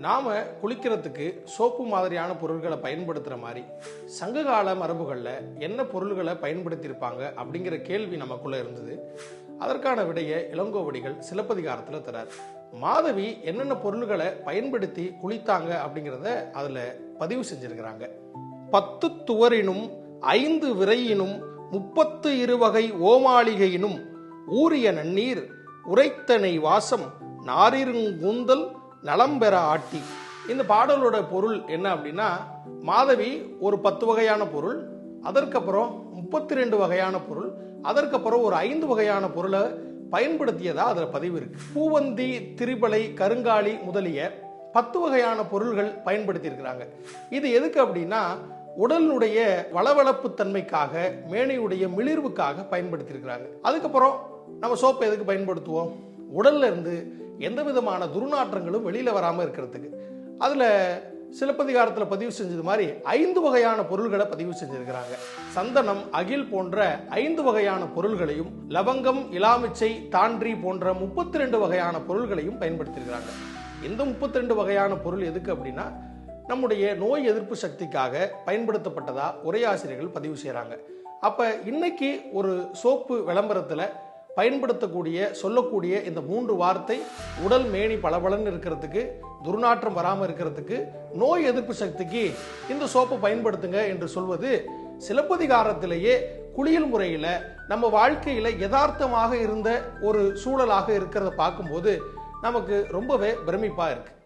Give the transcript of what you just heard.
நாம் குளிக்கிறதுக்கு சோப்பு மாதிரியான பொருள்களை பயன்படுத்துகிற மாதிரி சங்ககால மரபுகளில் என்ன பொருள்களை பயன்படுத்தியிருப்பாங்க அப்படிங்கிற கேள்வி நமக்குள்ளே இருந்தது. அதற்கான விடையை இளங்கோவடிகள் சிலப்பதிகாரத்தில் தரார். மாதவி என்னென்ன பொருள்களை பயன்படுத்தி குளித்தாங்க அப்படிங்கிறத அதில் பதிவு செஞ்சிருக்கிறாங்க. பத்து துவரினும் ஐந்து விரையினும் முப்பத்து இருவகை ஓமாளிகையினும் ஊரிய நன்னீர் உரைத்தனை வாசம் நாரிருங்கூந்தல் நலம்பெற ஆட்டி. இந்த பாடலோட பொருள் என்ன அப்படின்னா மாதவி ஒரு பத்து வகையான பொருள் அதற்கப்புறம் முப்பத்தி ரெண்டு வகையான பொருள் அதற்கப்புறம் ஒரு ஐந்து வகையான பொருளை பயன்படுத்தியதா அதில் பதிவு இருக்கு. பூவந்தி திரிபலை கருங்காலி முதலிய பத்து வகையான பொருள்கள் பயன்படுத்தியிருக்கிறாங்க. இது எதுக்கு அப்படின்னா உடலினுடைய வளவளப்பு தன்மைக்காக மேனையுடைய மிளிர்வுக்காக பயன்படுத்தியிருக்கிறாங்க. அதுக்கப்புறம் நம்ம சோப்பை எதுக்கு பயன்படுத்துவோம்? உடல்ல இருந்து எந்த விதமான துர்நாற்றங்களும் வெளியில் வராமல் இருக்கிறதுக்கு. அதில் சிலப்பதிகாரத்தில் பதிவு செஞ்சது மாதிரி ஐந்து வகையான பொருள்களை பதிவு செஞ்சிருக்கிறாங்க. சந்தனம் அகில் போன்ற ஐந்து வகையான பொருள்களையும் லவங்கம் இலாமிச்சை தாண்டி போன்ற முப்பத்தி ரெண்டு வகையான பொருள்களையும் பயன்படுத்தியிருக்கிறாங்க இந்த முப்பத்தி ரெண்டு வகையான பொருள் எதுக்கு அப்படின்னா நம்முடைய நோய் எதிர்ப்பு சக்திக்காக பயன்படுத்தப்பட்டதா உரையாசிரியர்கள் பதிவு செய்கிறாங்க அப்போ இன்னைக்கு ஒரு சோப்பு விளம்பரத்தில் பயன்படுத்தக்கூடிய சொல்லக்கூடிய இந்த மூன்று வார்த்தை உடல் மேனி பளபளன்னு இருக்கிறதுக்கு துர்நாற்றம் வராமல் இருக்கிறதுக்கு நோய் எதிர்ப்பு சக்திக்கு இந்த சோப்பை பயன்படுத்துங்க என்று சொல்வது சிலப்பதிகாரத்திலேயே குளியல் முறையில் நம்ம வாழ்க்கையில் யதார்த்தமாக இருந்த ஒரு சூழலாக இருக்கிறத பார்க்கும்போது நமக்கு ரொம்பவே பிரமிப்பாக இருக்குது